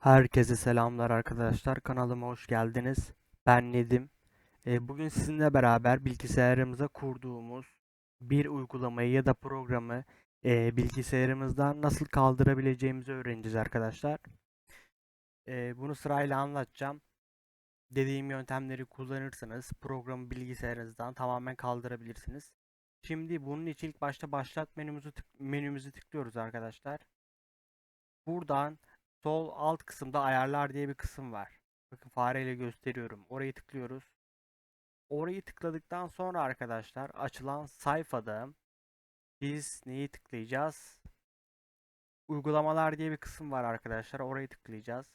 Herkese selamlar arkadaşlar. Kanalıma hoş geldiniz. Ben Nedim. Ee, bugün sizinle beraber bilgisayarımıza kurduğumuz bir uygulamayı ya da programı e, bilgisayarımızdan nasıl kaldırabileceğimizi öğreneceğiz arkadaşlar. Ee, bunu sırayla anlatacağım. Dediğim yöntemleri kullanırsanız programı bilgisayarınızdan tamamen kaldırabilirsiniz. Şimdi bunun için ilk başta başlat menümüzü tık- menümüzü tıklıyoruz arkadaşlar. Buradan Sol alt kısımda ayarlar diye bir kısım var. Bakın fareyle gösteriyorum. Orayı tıklıyoruz. Orayı tıkladıktan sonra arkadaşlar açılan sayfada biz neyi tıklayacağız? Uygulamalar diye bir kısım var arkadaşlar. Orayı tıklayacağız.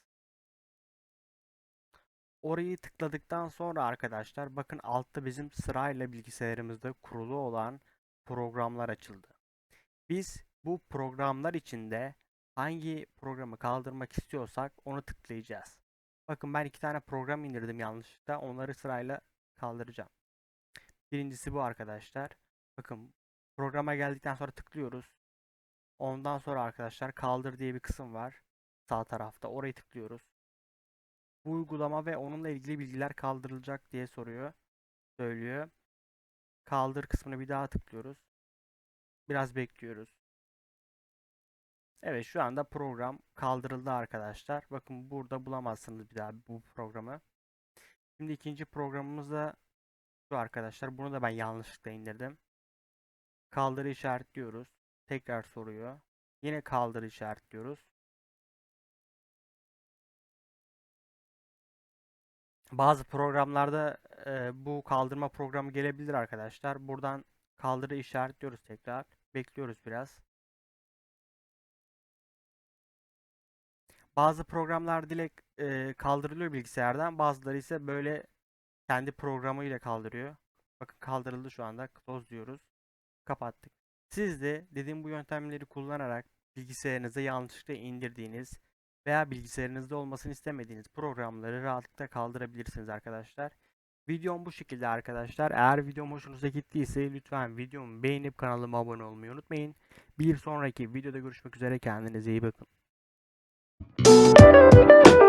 Orayı tıkladıktan sonra arkadaşlar bakın altta bizim sırayla bilgisayarımızda kurulu olan programlar açıldı. Biz bu programlar içinde hangi programı kaldırmak istiyorsak onu tıklayacağız. Bakın ben iki tane program indirdim yanlışlıkla. Onları sırayla kaldıracağım. Birincisi bu arkadaşlar. Bakın programa geldikten sonra tıklıyoruz. Ondan sonra arkadaşlar kaldır diye bir kısım var. Sağ tarafta. Orayı tıklıyoruz. Bu uygulama ve onunla ilgili bilgiler kaldırılacak diye soruyor. Söylüyor. Kaldır kısmını bir daha tıklıyoruz. Biraz bekliyoruz. Evet şu anda program kaldırıldı arkadaşlar. Bakın burada bulamazsınız bir daha bu programı. Şimdi ikinci programımız da şu arkadaşlar. Bunu da ben yanlışlıkla indirdim. Kaldırı işaretliyoruz. Tekrar soruyor. Yine kaldırı işaretliyoruz. Bazı programlarda e, bu kaldırma programı gelebilir arkadaşlar. Buradan kaldırı işaretliyoruz tekrar. Bekliyoruz biraz. Bazı programlar direkt e, kaldırılıyor bilgisayardan. Bazıları ise böyle kendi programıyla kaldırıyor. Bakın kaldırıldı şu anda. Close diyoruz. Kapattık. Siz de dediğim bu yöntemleri kullanarak bilgisayarınıza yanlışlıkla indirdiğiniz veya bilgisayarınızda olmasını istemediğiniz programları rahatlıkla kaldırabilirsiniz arkadaşlar. Videom bu şekilde arkadaşlar. Eğer videom hoşunuza gittiyse lütfen videomu beğenip kanalıma abone olmayı unutmayın. Bir sonraki videoda görüşmek üzere. Kendinize iyi bakın. Música